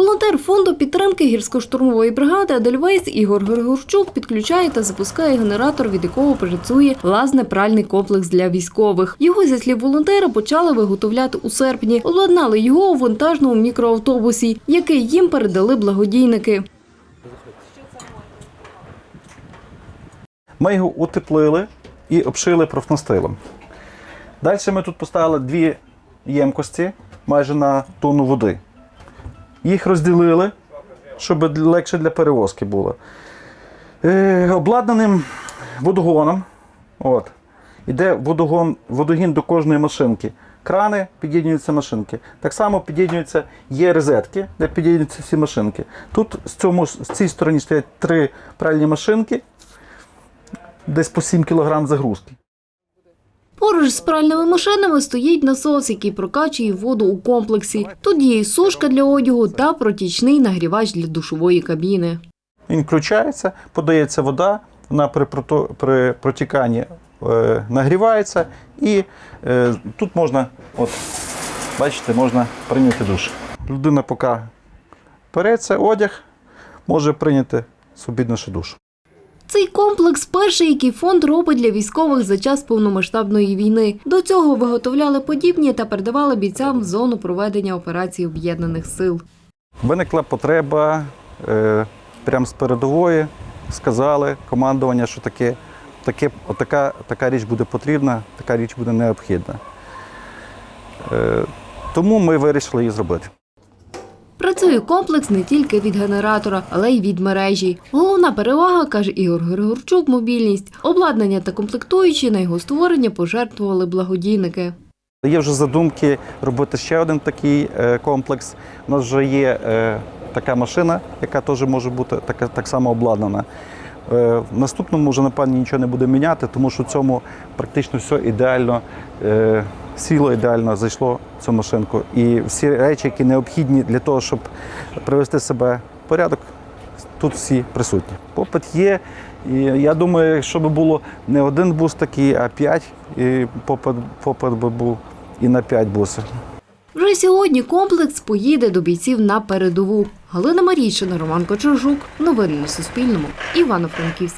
Волонтер фонду підтримки гірсько-штурмової бригади Адельвейс Ігор Григорчук підключає та запускає генератор, від якого працює лазне-пральний комплекс для військових. Його, зі слів волонтера, почали виготовляти у серпні. Обладнали його у вантажному мікроавтобусі, який їм передали благодійники. Ми його утеплили і обшили профнастилом. Далі ми тут поставили дві ємкості майже на тонну води. Їх розділили, щоб легше для перевозки було. Е, обладнаним водогоном. От. Іде водогон, водогін до кожної машинки. Крани під'єднуються машинки. Так само під'єднуються, є розетки, де під'єднуються всі машинки. Тут з, цьому, з цій стороні стоять три пральні машинки, десь по 7 кг загрузки. Поруч з пральними машинами стоїть насос, який прокачує воду у комплексі. Тут є і сушка для одягу та протічний нагрівач для душової кабіни. Він включається, подається вода, вона при, протіканні е, нагрівається, і е, тут можна, от, бачите, можна прийняти душ. Людина, поки переться одяг, може прийняти собі наш душ. Цей комплекс перший, який фонд робить для військових за час повномасштабної війни. До цього виготовляли подібні та передавали бійцям в зону проведення операцій об'єднаних сил. Виникла потреба е, прямо з передової, сказали командування, що таке, таке, отака, така річ буде потрібна, така річ буде необхідна. Е, тому ми вирішили її зробити. Працює комплекс не тільки від генератора, але й від мережі. Головна перевага, каже Ігор Григорчук, мобільність. Обладнання та комплектуючі на його створення пожертвували благодійники. Є вже задумки робити ще один такий е, комплекс. У нас вже є е, така машина, яка теж може бути така, так само обладнана. Е, в наступному вже, напевно, нічого не буде міняти, тому що в цьому практично все ідеально сіло, ідеально зайшло в цю машинку. І всі речі, які необхідні для того, щоб привести себе в порядок, тут всі присутні. Попит є. І я думаю, якщо б було не один бус такий, а п'ять, і попит, попит би був і на п'ять бусів. Вже сьогодні комплекс поїде до бійців на передову. Галина Марійшина, Роман Кочержук. Новини на Суспільному. Івано-Франківськ.